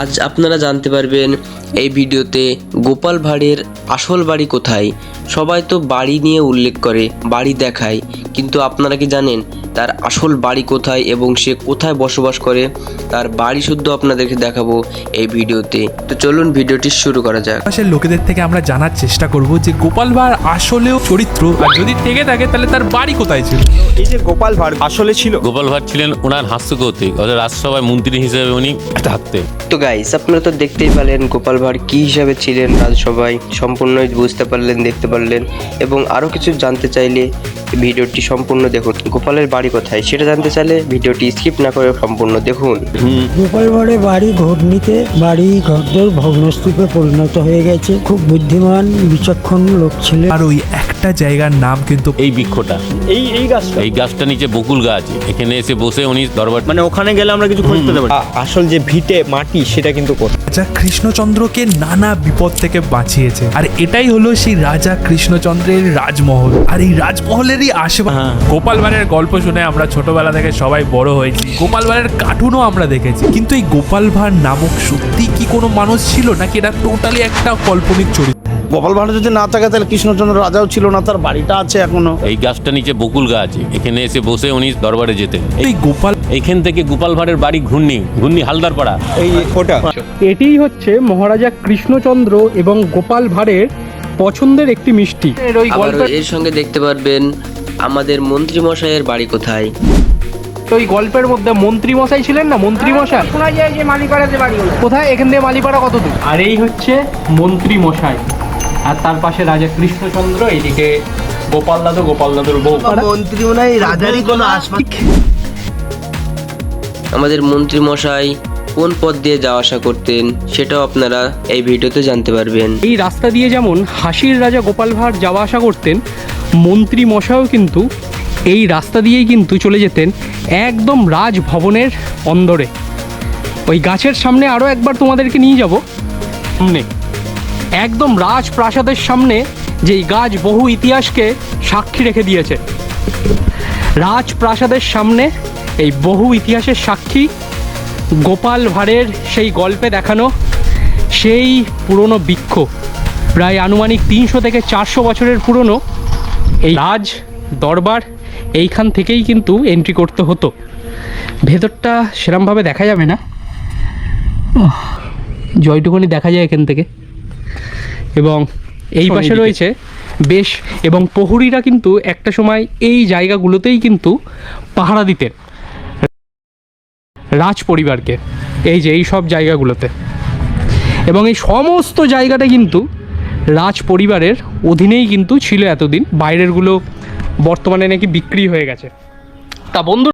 আজ আপনারা জানতে পারবেন এই ভিডিওতে গোপাল ভাঁড়ের আসল বাড়ি কোথায়। সবাই তো বাড়ি নিয়ে উল্লেখ করে বাড়ি দেখায়। কিন্তু আপনারা কি জানেন তার আসল বাড়ি কোথায় এবং সে কোথায় বসবাস করে? তার বাড়ি শুদ্ধ আপনাদেরকে দেখাবো এই ভিডিওতে। তো চলুন ভিডিওটি শুরু করা যাক। আশেপাশের লোকেদের থেকে আমরা জানার চেষ্টা করব যে গোপাল ভাঁড় আসলেও চরিত্র আর যদি থেকে থাকে তাহলে তার বাড়ি কোথায় ছিল? এই যে গোপাল ভাঁড় আসলে ছিল। গোপাল ভাট ছিলেন ওনার হাস্যকৌতিক অর্থাৎ রাজসভায় মন্ত্রী হিসেবে উনি থাকতেন। তো গাইস আপনারা তো দেখতেই পেলেন গোপাল ভাঁড় কী হিসাবে ছিলেন রাজসভায় সম্পূর্ণই বুঝতে পারলেন দেখতে পারলেন। এবং আরও কিছু জানতে চাইলে ভিডিওটি সম্পূর্ণ দেখুন। গোপালের বাড়ি কোথায় সেটা জানতে চাইলে ভিডিওটি স্কিপ না করে সম্পূর্ণ দেখুন। গোপালগড়ে বাড়ি ঘূর্ণিতে বাড়ি ঘরদোর ভগ্নস্তূপে পরিণত হয়ে গেছে। খুব বুদ্ধিমান বিচক্ষণ লোক ছিলেন। আর ওই একটা জায়গার নাম কিন্তু এই বৃক্ষটা। এই এই গাছটা? এই গাছটা নিচে বকুল গাছ। এখানে এসে বসে উনি দরবার মানে ওখানে গেলে আমরা কিছু খোঁজ পেতে পারি আসল যে ভিটে মাটি সেটা কিন্তু রাজা কৃষ্ণচন্দ্রকে নানা বিপদ থেকে বাঁচিয়েছে। আর এটাই হলো সেই রাজা কৃষ্ণচন্দ্রের রাজমহল। আর এই রাজমহলেরই আশেপাশে গোপাল ভাঁড়ের গল্প শুনে আমরা ছোটবেলা থেকে সবাই বড় হয়েছি। গোপাল ভাঁড়ের কার্টুনও আমরা দেখেছি। কিন্তু এই গোপাল ভাঁড় নামক সত্যি কি কোনো মানুষ ছিল? নাকি এটা টোটালি একটা কাল্পনিক চরিত্র? গোপাল ভাঁড় যদি না থাকে তাহলে কৃষ্ণচন্দ্র রাজাও ছিল না তার বাড়িটা আছে এখনও। এই গাছটা নিচে বকুল গাছ এখানে এসে বসে উনি দরবারে যেতেন। এই গোপাল এইখান থেকে গোপাল ভাঁড়ের বাড়ি ঘূর্ণি ঘূর্ণি হালদার পাড়া। এই ওটা এটিই হচ্ছে মহারাজা কৃষ্ণচন্দ্র এবং গোপাল ভাঁড়ের পছন্দের একটি মিষ্টি। এর আবার এর সঙ্গে দেখতে পারবেন আমাদের মন্ত্রী মশাইয়ের বাড়ি কোথায়। ওই গল্পের মধ্যে মন্ত্রী মশাই ছিলেন না? মন্ত্রী মশাই শোনা যায় যে মালিপাড়াতে বাড়ি কোথায়? এখান থেকে মালিপাড়া কত দূর? আর এই হচ্ছে মন্ত্রী মশাই আর তার পাশে রাজা কৃষ্ণচন্দ্র এইদিকে গোপাল দাদু গোপাল দাদুর বউ। আমাদের মন্ত্রী মশাই কোন পথ দিয়ে যাওয়া আসা করতেন সেটাও আপনারা এই ভিডিওতে জানতে পারবেন। এই রাস্তা দিয়ে যেমন হাসির রাজা গোপাল ভাঁড় যাওয়া আসা করতেন, মন্ত্রী মশাইও কিন্তু এই রাস্তা দিয়েই কিন্তু চলে যেতেন একদম রাজভবনের অন্দরে। ওই গাছের সামনে আরও একবার তোমাদেরকে নিয়ে যাব। সামনে। একদম রাজপ্রাসাদের সামনে যেই গাছ বহু ইতিহাসকে সাক্ষী রেখে দিয়েছে। রাজপ্রাসাদের সামনে এই বহু ইতিহাসের সাক্ষী গোপাল ভাঁড়ের সেই গল্পে দেখানো সেই পুরনো বৃক্ষ। প্রায় আনুমানিক তিনশো থেকে চারশো বছরের পুরনো এই রাজ দরবার এইখান থেকেই কিন্তু এন্ট্রি করতে হতো। ভেতরটা সেরমভাবে দেখা যাবে না। জয়টুকুনি দেখা যায় এখান থেকে। এবং এই পাশে রয়েছে বেশ এবং প্রহরীরা কিন্তু একটা সময় এই জায়গাগুলোতেই কিন্তু পাহারা দিতেন। রাজ পরিবারকে এই যে এই সব জায়গাগুলোতে। এবং এই সমস্ত জায়গাটা কিন্তু রাজ পরিবারের অধীনেই কিন্তু ছিল এতদিন। বাইরেরগুলো বর্তমানে নাকি বিক্রি হয়ে গেছে। তা বন্ধু